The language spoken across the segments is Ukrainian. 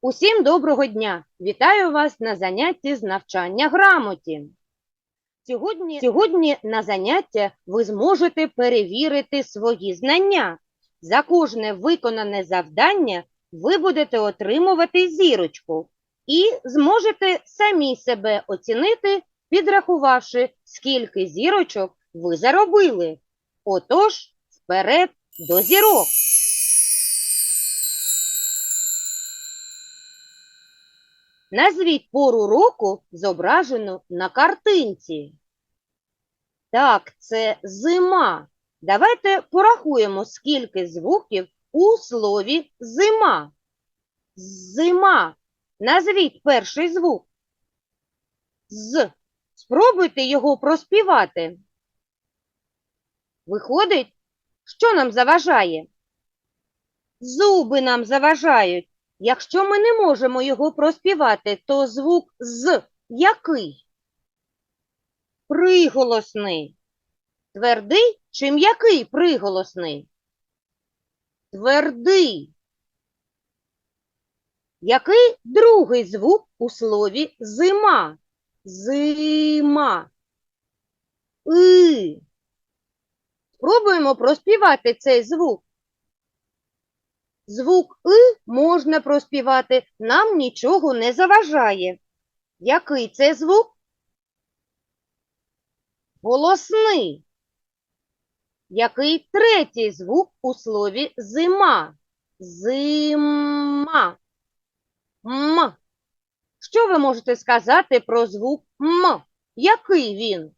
Усім доброго дня! Вітаю вас на занятті з навчання грамоті. Сьогодні, сьогодні на заняття ви зможете перевірити свої знання. За кожне виконане завдання ви будете отримувати зірочку і зможете самі себе оцінити, підрахувавши, скільки зірочок ви заробили. Отож, вперед до зірок! Назвіть пору року, зображену на картинці. Так, це зима. Давайте порахуємо, скільки звуків у слові зима. Зима. Назвіть перший звук. З. Спробуйте його проспівати. Виходить, що нам заважає? Зуби нам заважають. Якщо ми не можемо його проспівати, то звук з який? Приголосний. Твердий чи м'який приголосний? Твердий. Який другий звук у слові зима? Зима. И. Спробуємо проспівати цей звук. Звук «и» можна проспівати, нам нічого не заважає. Який це звук? Голосний. Який третій звук у слові зима? Зима. М. Що ви можете сказати про звук М? Який він?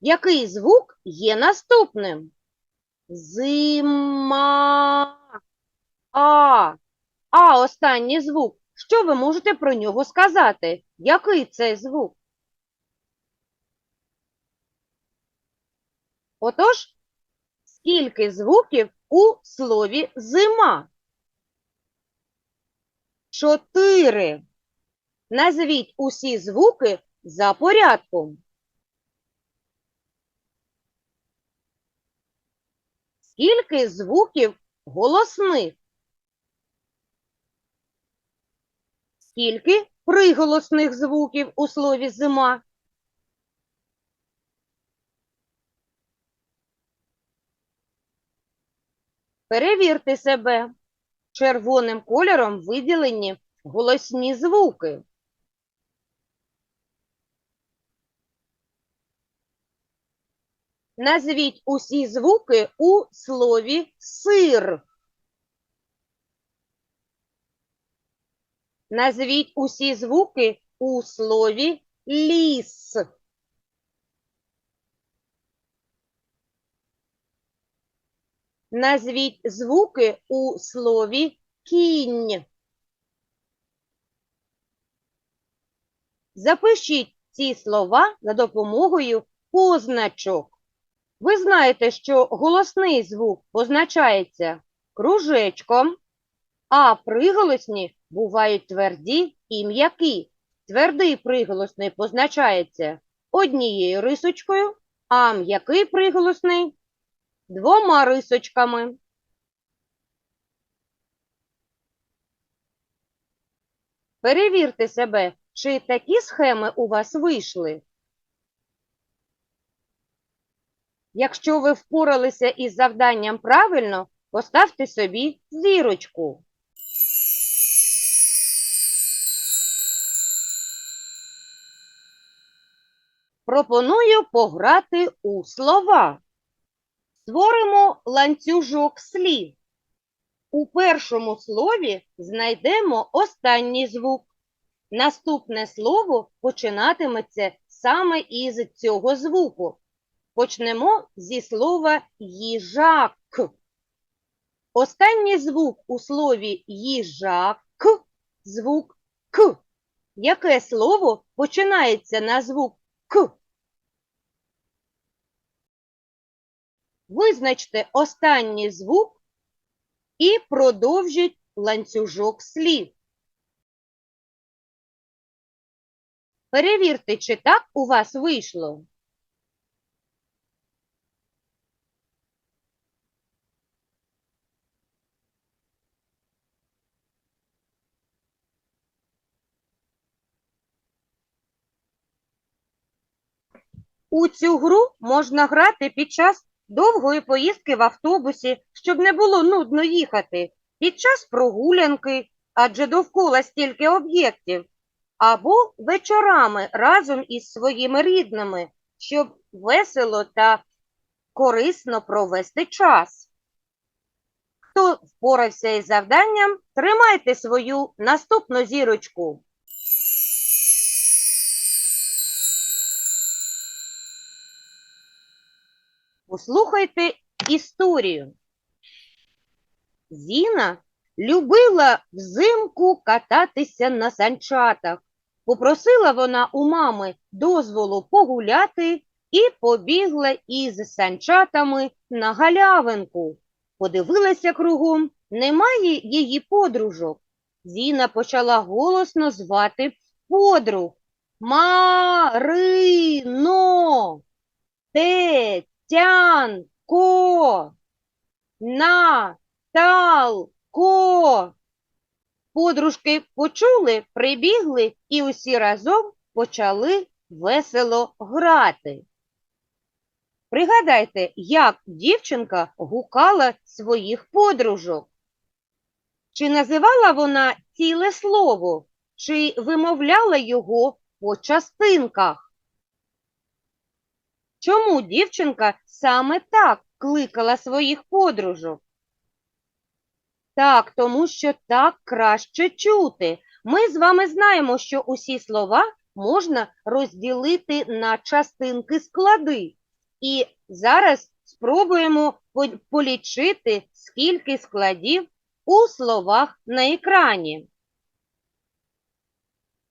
Який звук є наступним? Зима. А. А останній звук. Що ви можете про нього сказати? Який це звук? Отож, скільки звуків у слові зима? Чотири. Назвіть усі звуки за порядком. Скільки звуків голосних? Скільки приголосних звуків у слові зима? Перевірте себе. Червоним кольором виділені голосні звуки. Назвіть усі звуки у слові сир. Назвіть усі звуки у слові ліс. Назвіть звуки у слові кінь. Запишіть ці слова за допомогою позначок. Ви знаєте, що голосний звук позначається кружечком, а приголосні бувають тверді і м'які. Твердий приголосний позначається однією рисочкою, а м'який приголосний двома рисочками. Перевірте себе, чи такі схеми у вас вийшли. Якщо ви впоралися із завданням правильно, поставте собі зірочку. Пропоную пограти у слова. Створимо ланцюжок слів. У першому слові знайдемо останній звук. Наступне слово починатиметься саме із цього звуку. Почнемо зі слова їжак. Останній звук у слові їжак звук К. Яке слово починається на звук К? Визначте останній звук і продовжіть ланцюжок слів. Перевірте, чи так у вас вийшло. У цю гру можна грати під час довгої поїздки в автобусі, щоб не було нудно їхати, під час прогулянки, адже довкола стільки об'єктів, або вечорами разом із своїми рідними, щоб весело та корисно провести час. Хто впорався із завданням, тримайте свою наступну зірочку. Послухайте історію. Зіна любила взимку кататися на санчатах. Попросила вона у мами дозволу погуляти і побігла із санчатами на галявинку. Подивилася кругом, немає її подружок. Зіна почала голосно звати подруг. Марино, Тетянко, Наталко. Подружки почули, прибігли і усі разом почали весело грати. Пригадайте, як дівчинка гукала своїх подружок. Чи називала вона ціле слово, чи вимовляла його по частинках? Чому дівчинка саме так кликала своїх подружок? Так, тому що так краще чути. Ми з вами знаємо, що усі слова можна розділити на частинки склади. І зараз спробуємо полічити, скільки складів у словах на екрані.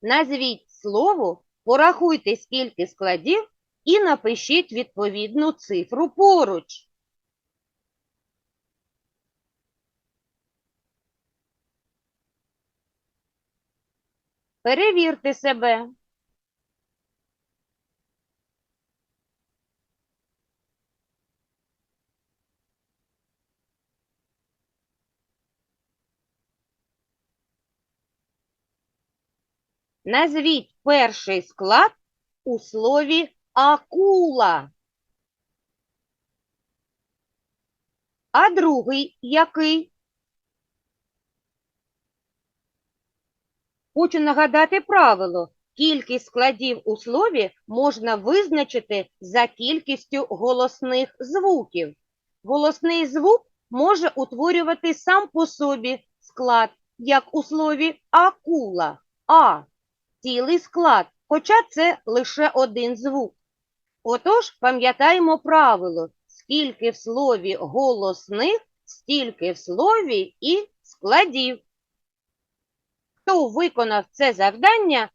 Назвіть слово, порахуйте, скільки складів і напишіть відповідну цифру поруч. Перевірте себе. Назвіть перший склад у слові акула. А другий який? Хочу нагадати правило. Кількість складів у слові можна визначити за кількістю голосних звуків. Голосний звук може утворювати сам по собі склад, як у слові акула, а цілий склад, хоча це лише один звук. Отож, пам'ятаємо правило, скільки в слові голосних, стільки в слові і складів. Хто виконав це завдання,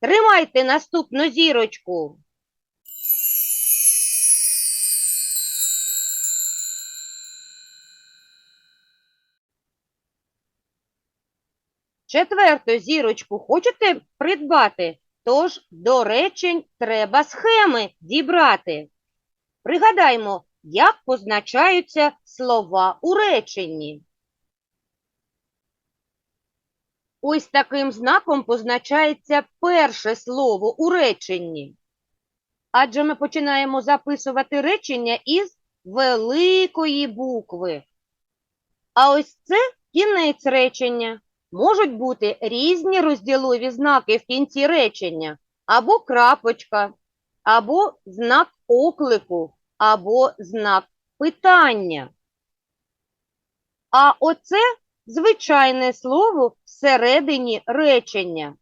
тримайте наступну зірочку. Четверту зірочку хочете придбати? Тож до речень треба схеми дібрати. Пригадаймо, як позначаються слова у реченні. Ось таким знаком позначається перше слово у реченні. Адже ми починаємо записувати речення із великої букви. А ось це кінець речення. Можуть бути різні розділові знаки в кінці речення, або крапочка, або знак оклику, або знак питання. А оце звичайне слово всередині речення.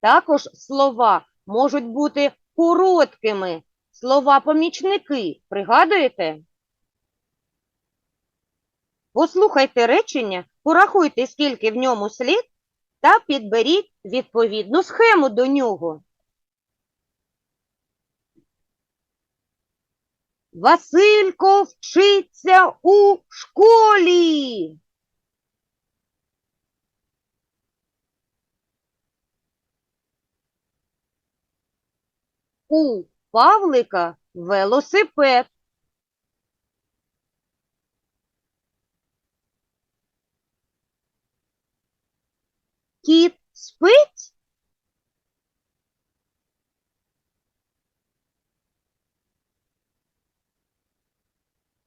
Також слова можуть бути короткими, слова-помічники. Пригадуєте? Послухайте речення, порахуйте, скільки в ньому слід, та підберіть відповідну схему до нього. Василько вчиться у школі. У Павлика велосипед. Кіт спить?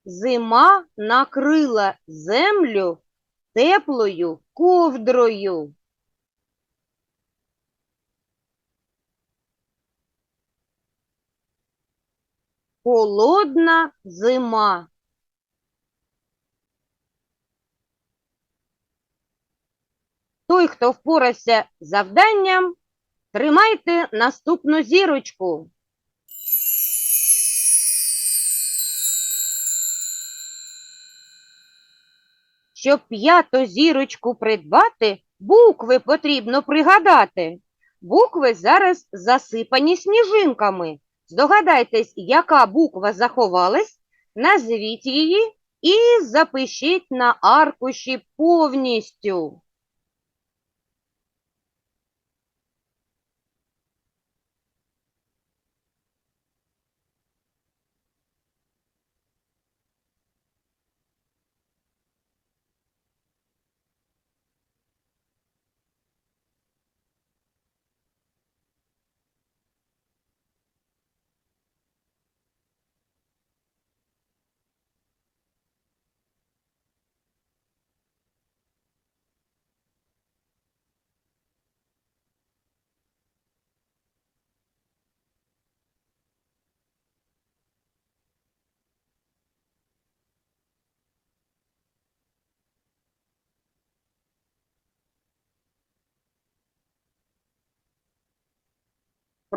Зима накрила землю теплою ковдрою. Холодна зима. Той, хто впорався з завданням, тримайте наступну зірочку. Щоб п'яту зірочку придбати, букви потрібно пригадати. Букви зараз засипані сніжинками. Здогадайтесь, яка буква заховалась, назвіть її і запишіть на аркуші повністю.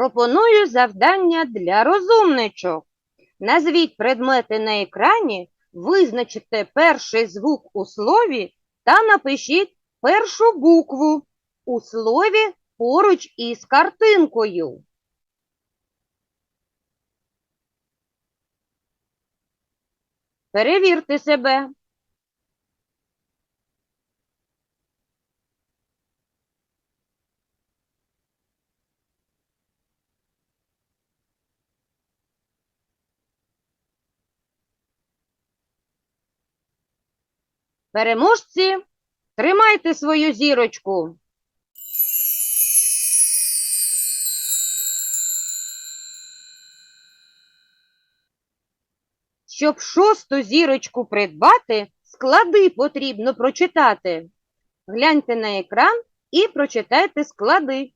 Пропоную завдання для розумничок. Назвіть предмети на екрані, визначте перший звук у слові та напишіть першу букву у слові поруч із картинкою. Перевірте себе. Переможці, тримайте свою зірочку. Щоб шосту зірочку придбати, склади потрібно прочитати. Гляньте на екран і прочитайте склади.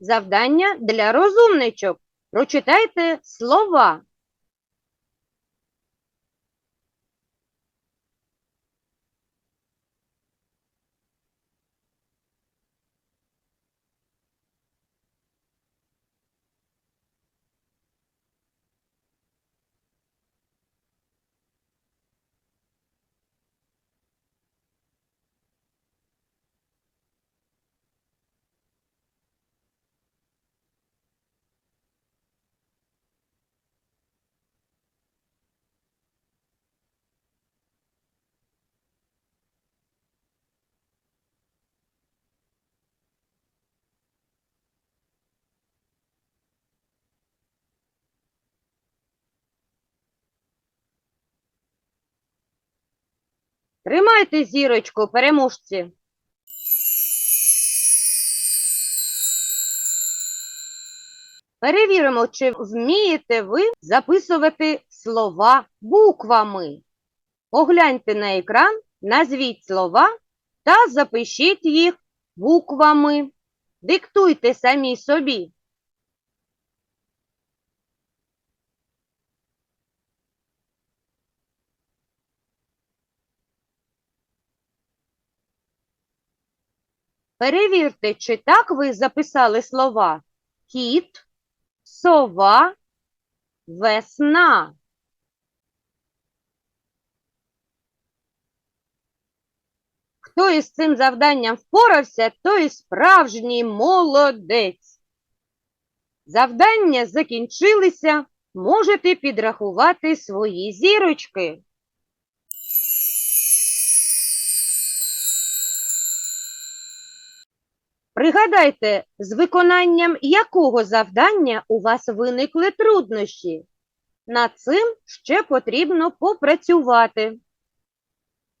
Завдання для розумничок. Прочитайте слова. Тримайте зірочку, переможці. Перевіримо, чи вмієте ви записувати слова буквами. Погляньте на екран, назвіть слова та запишіть їх буквами. Диктуйте самі собі. Перевірте, чи так ви записали слова кіт, сова, весна. Хто із цим завданням впорався, той справжній молодець. Завдання закінчилися. Можете підрахувати свої зірочки. Пригадайте, з виконанням якого завдання у вас виникли труднощі. Над цим ще потрібно попрацювати.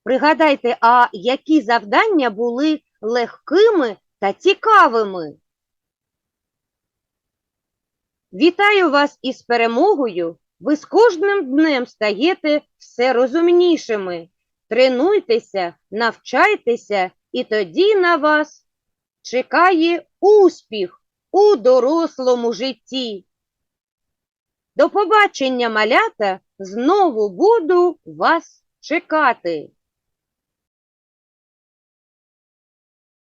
Пригадайте, а які завдання були легкими та цікавими. Вітаю вас із перемогою. Ви з кожним днем стаєте все розумнішими. Тренуйтеся, навчайтеся, і тоді на вас чекає успіх у дорослому житті. До побачення, малята, знову буду вас чекати.